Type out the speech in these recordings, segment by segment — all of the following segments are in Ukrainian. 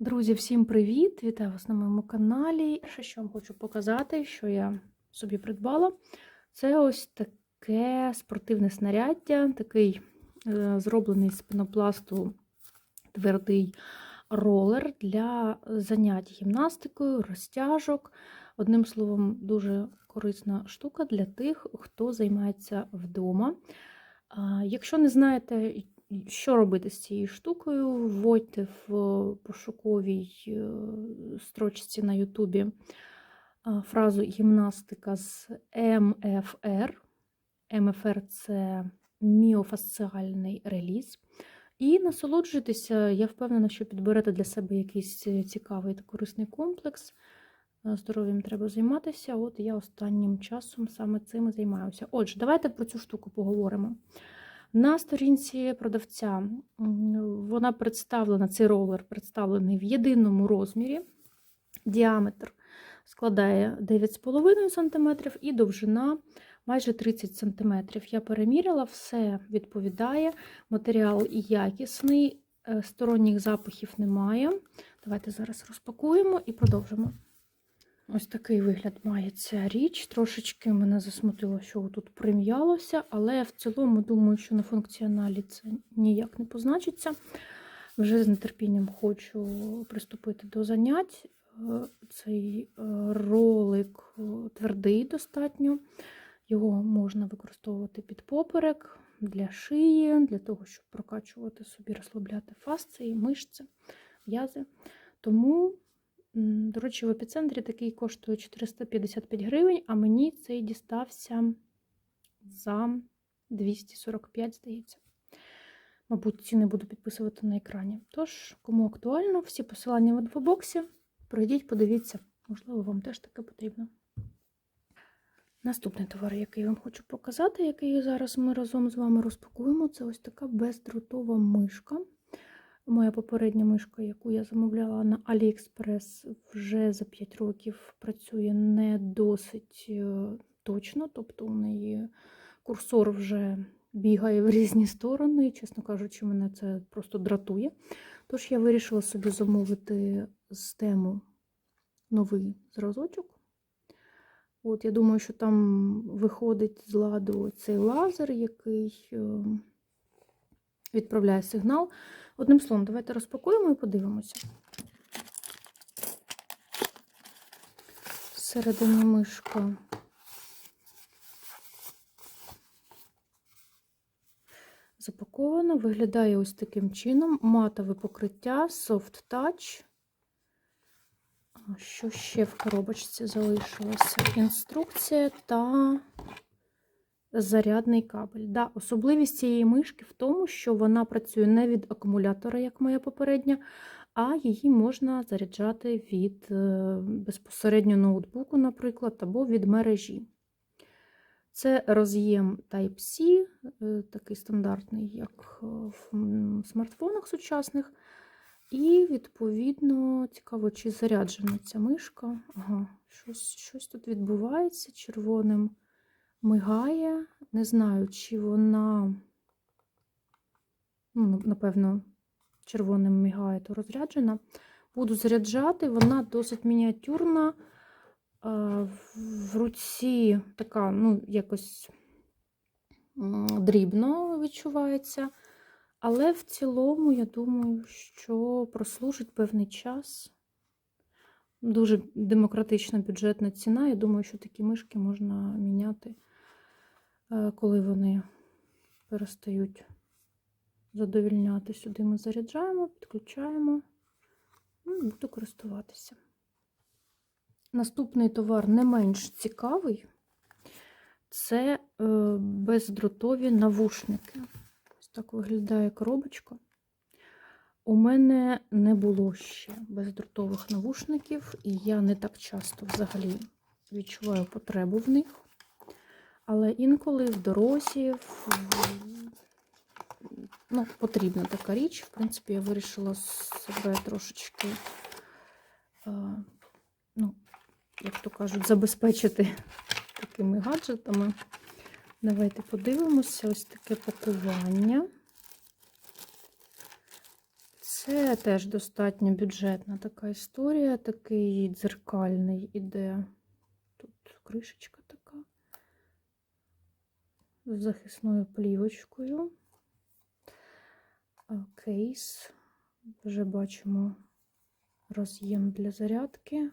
Друзі, всім привіт! Вітаю вас на моєму каналі. Перше, що вам хочу показати, що я собі придбала, це ось таке спортивне снаряддя, такий е, зроблений з пенопласту твердий ролер для занять гімнастикою, розтяжок. Одним словом, дуже корисна штука для тих, хто займається вдома. Якщо не знаєте, що робити з цією штукою, вводьте в пошуковій е, строчці на Ютубі фразу гімнастика з МФР. МФР це міофасціальний реліз. І насолоджуйтеся, я впевнена, що підберете для себе якийсь цікавий та корисний комплекс. Е, Здоров'ям треба займатися. От я останнім часом саме цим займаюся. Отже, давайте про цю штуку поговоримо. На сторінці продавця вона представлена, цей ролер представлений в єдиному розмірі. Діаметр складає 9,5 см і довжина майже 30 см. Я переміряла, все відповідає. Матеріал якісний, е, сторонніх запахів немає. Давайте зараз розпакуємо і продовжимо. Ось такий вигляд має ця річ. Трошечки мене засмутило, що тут прим'ялося, але в цілому думаю, що на функціоналі це ніяк не позначиться. Вже з нетерпінням хочу приступити до занять. Е, Цей е, ролик е, твердий достатньо. Його можна використовувати під поперек для шиї, для того, щоб прокачувати собі, розслабляти фасції, мишці, м'язи. Тому. До речі, в епіцентрі такий коштує 455 гривень, а мені цей дістався за 245, здається. Мабуть, ціни буду підписувати на екрані. Тож, кому актуально, всі посилання в інфобоксі. Пройдіть, подивіться, можливо, вам теж таке потрібно. Наступний товар, який я вам хочу показати, який зараз ми разом з вами розпакуємо, це ось така бездротова мишка. Моя попередня мишка, яку я замовляла на AliExpress, вже за 5 років працює не досить е, точно, тобто у неї курсор вже бігає в різні сторони, і, чесно кажучи, мене це просто дратує. Тож я вирішила собі замовити з тему новий зразочок. От, я думаю, що там виходить з ладу цей лазер, який е, відправляє сигнал. Одним словом, давайте розпакуємо і подивимося. Всередині мишка. Запакована, виглядає ось таким чином. Матове покриття, soft touch. Що ще в коробочці залишилося? Інструкція та зарядний кабель. Да, особливість цієї мишки в тому, що вона працює не від акумулятора, як моя попередня, а її можна заряджати від е, безпосередньо ноутбуку, наприклад, або від мережі. Це роз'єм Type-C, е, такий стандартний, як в смартфонах сучасних. І, відповідно, цікаво, чи заряджена ця мишка. Ага, щось, щось тут відбувається червоним мигає. Не знаю, чи вона, ну, напевно, червоним мигає, то розряджена. Буду заряджати, вона досить мініатюрна. В руці така, ну, якось дрібно відчувається. Але в цілому, я думаю, що прослужить певний час. Дуже демократична бюджетна ціна. Я думаю, що такі мишки можна міняти, е, коли вони перестають задовільняти. Сюди ми заряджаємо, підключаємо ну, і буду користуватися. Наступний товар не менш цікавий це е, бездротові навушники. Ось так виглядає коробочка. У мене не було ще бездротових навушників, і я не так часто взагалі відчуваю потребу в них. Але інколи в дорозі в... ну, потрібна така річ. В принципі, я вирішила себе трошечки, е, ну, як то кажуть, забезпечити такими гаджетами. Давайте подивимося ось таке пакування. Це теж достатньо бюджетна така історія, такий дзеркальний іде. Тут кришечка з захисною плівочкою. Кейс. Вже бачимо роз'єм для зарядки.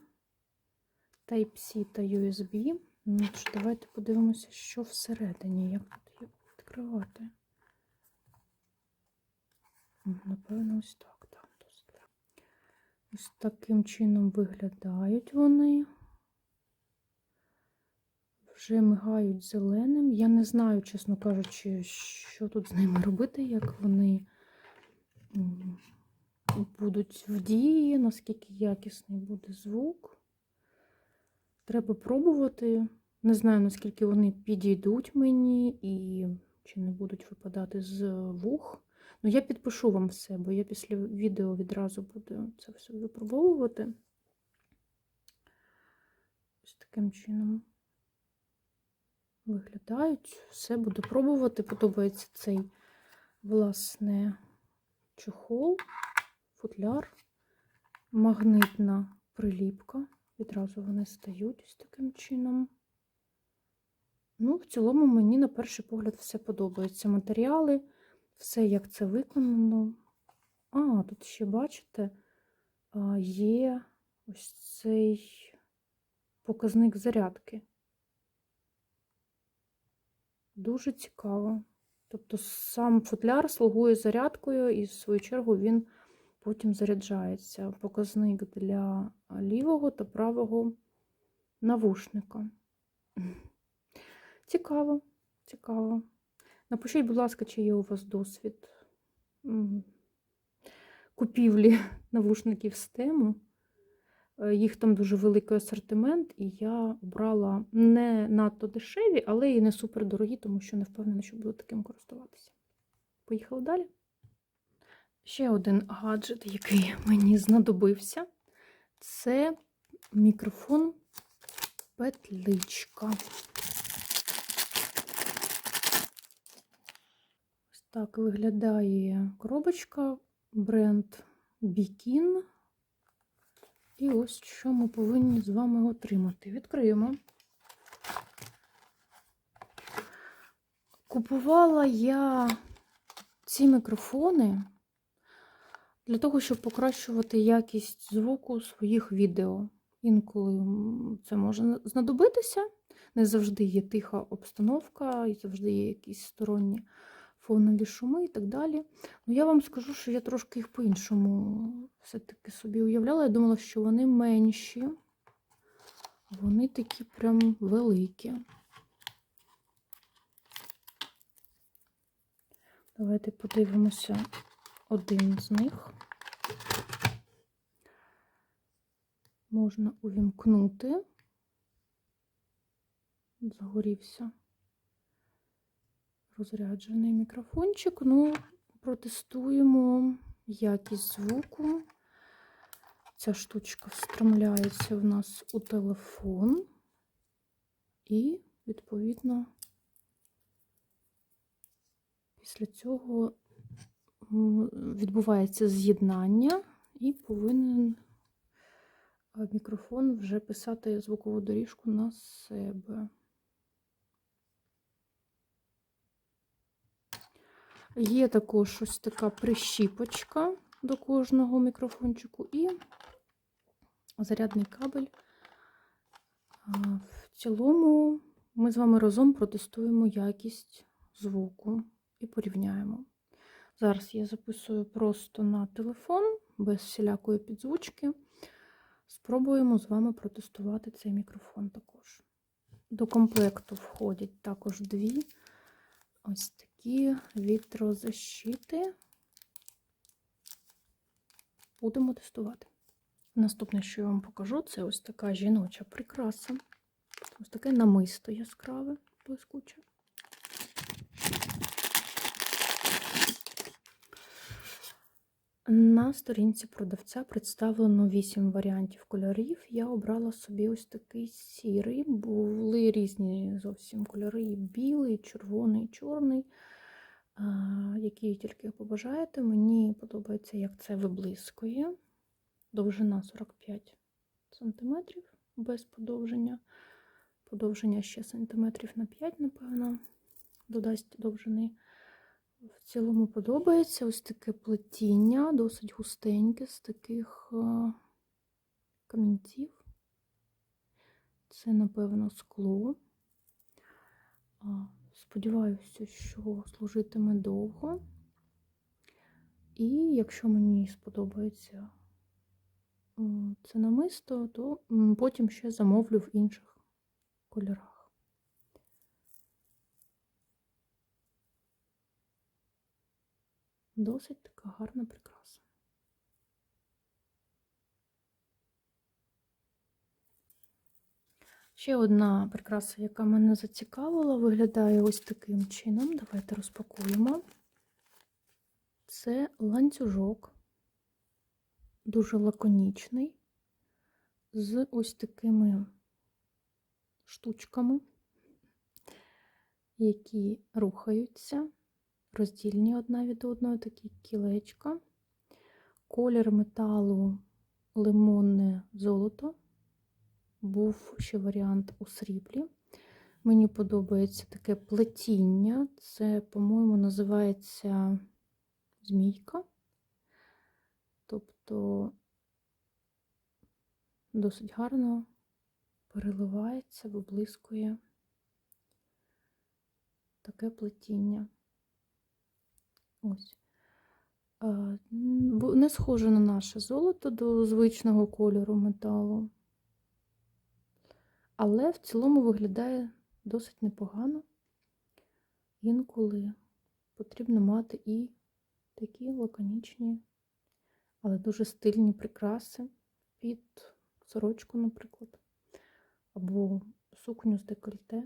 Type-C та USB. Ну, тож давайте подивимося, що всередині, як тут її відкривати. Напевно, ось так. Ось таким чином виглядають вони. Вже мигають зеленим. Я не знаю, чесно кажучи, що тут з ними робити, як вони будуть в дії, наскільки якісний буде звук. Треба пробувати. Не знаю, наскільки вони підійдуть мені і чи не будуть випадати з вух. Ну, я підпишу вам все, бо я після відео відразу буду це все випробовувати. Ось таким чином виглядають. Все буду пробувати. Подобається цей, власне, чохол, футляр, магнитна приліпка. Відразу вони стають ось таким чином. Ну, в цілому, мені на перший погляд все подобається. Матеріали, все як це виконано. А, тут ще, бачите, є ось цей показник зарядки. Дуже цікаво. Тобто сам футляр слугує зарядкою, і в свою чергу він потім заряджається. Показник для лівого та правого навушника. Цікаво, цікаво. Напишіть, будь ласка, чи є у вас досвід купівлі навушників з тему. Е, Їх там дуже великий асортимент, і я обрала не надто дешеві, але і не супер дорогі, тому що не впевнена, що буду таким користуватися. Поїхали далі. Ще один гаджет, який мені знадобився, це мікрофон петличка. Ось так виглядає коробочка, бренд Бікін. І ось що ми повинні з вами отримати. Відкриємо. Купувала я ці мікрофони для того, щоб покращувати якість звуку своїх відео. Інколи це може знадобитися. Не завжди є тиха обстановка, і завжди є якісь сторонні фонові шуми і так далі. Ну, я вам скажу, що я трошки їх по-іншому все-таки собі уявляла. Я думала, що вони менші, вони такі прям великі. Давайте подивимося один з них. Можна увімкнути. Загорівся розряджений мікрофончик. Ну, протестуємо якість звуку. Ця штучка встромляється в нас у телефон, і, відповідно, після цього відбувається з'єднання і повинен мікрофон вже писати звукову доріжку на себе. Є також ось така прищіпочка до кожного мікрофончику і зарядний кабель. В цілому ми з вами разом протестуємо якість звуку і порівняємо. Зараз я записую просто на телефон, без всілякої підзвучки. Спробуємо з вами протестувати цей мікрофон також. До комплекту входять також дві ось такі вітрозащити. Будемо тестувати. Наступне, що я вам покажу, це ось така жіноча прикраса. Ось таке намисто яскраве, блискуче. На сторінці продавця представлено 8 варіантів кольорів. Я обрала собі ось такий сірий. Були різні зовсім кольори: білий, червоний, чорний. Які тільки побажаєте. Мені подобається, як це виблискує. Довжина 45 см без подовження. Подовження ще сантиметрів на 5, напевно, додасть довжини. В цілому подобається ось таке плетіння, досить густеньке з таких а, камінців. Це, напевно, скло. Сподіваюся, що служитиме довго. І якщо мені сподобається це намисто, то потім ще замовлю в інших кольорах. Досить така гарна прикраса. Ще одна прикраса, яка мене зацікавила, виглядає ось таким чином. Давайте розпакуємо. Це ланцюжок, дуже лаконічний, з ось такими штучками, які рухаються, роздільні одна від одної, такі кілечка. Колір металу лимонне золото був ще варіант у сріблі. Мені подобається таке плетіння. Це, по-моєму, називається змійка. Тобто досить гарно переливається, виблискує таке плетіння. Ось. Не схоже на наше золото до звичного кольору металу. Але в цілому виглядає досить непогано. Інколи потрібно мати і такі лаконічні, але дуже стильні прикраси під сорочку, наприклад, або сукню з декольте.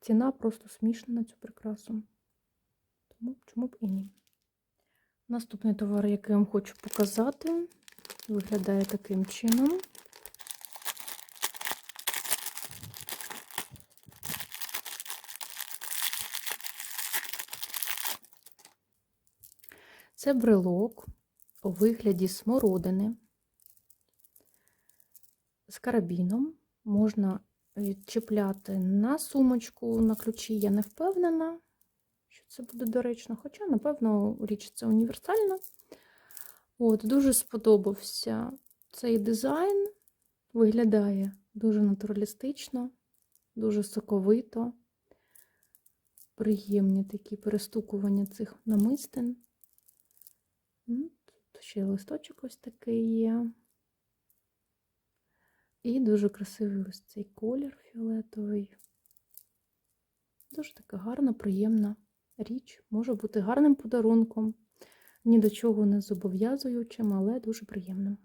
Ціна просто смішна на цю прикрасу, тому чому б і ні. Наступний товар, який я вам хочу показати, виглядає таким чином. Це брелок у вигляді смородини з карабіном. Можна відчіпляти на сумочку, на ключі. Я не впевнена, що це буде доречно, хоча, напевно, річ це універсальна. От, Дуже сподобався цей дизайн. Виглядає дуже натуралістично, дуже соковито, приємні такі перестукування цих намистин. Тут ще листочок ось такий є. І дуже красивий ось цей колір фіолетовий. Дуже така гарна, приємна річ. Може бути гарним подарунком, ні до чого не зобов'язуючим, але дуже приємним.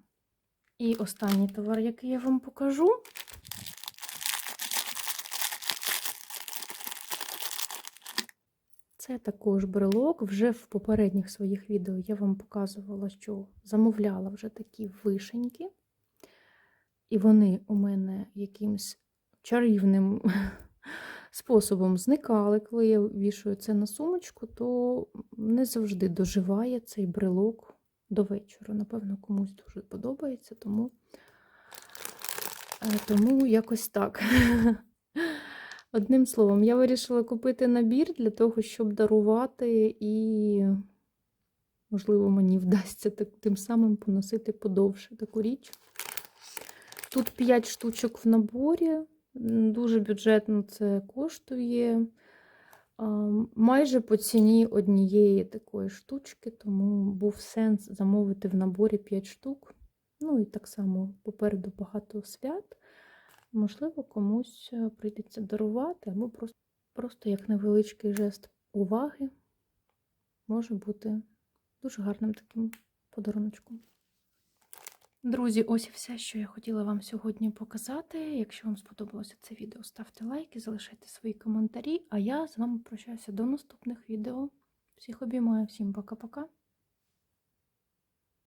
І останній товар, який я вам покажу. Це також брелок. Вже в попередніх своїх відео я вам показувала, що замовляла вже такі вишеньки. І вони у мене якимось чарівним способом зникали. Коли я вішую це на сумочку, то не завжди доживає цей брелок до вечора. Напевно, комусь дуже подобається, тому, е, тому якось так. Одним словом, я вирішила купити набір для того, щоб дарувати, і, можливо, мені вдасться тим самим поносити подовше таку річ. Тут 5 штучок в наборі, дуже бюджетно це коштує. Майже по ціні однієї такої штучки, тому був сенс замовити в наборі 5 штук. Ну і так само попереду багато свят. Можливо, комусь е, прийдеться дарувати, або просто, просто як невеличкий жест уваги може бути дуже гарним таким подаруночком. Друзі, ось і все, що я хотіла вам сьогодні показати. Якщо вам сподобалося це відео, ставте лайки, залишайте свої коментарі, а я з вами прощаюся до наступних відео. Всіх обіймаю, всім пока-пока.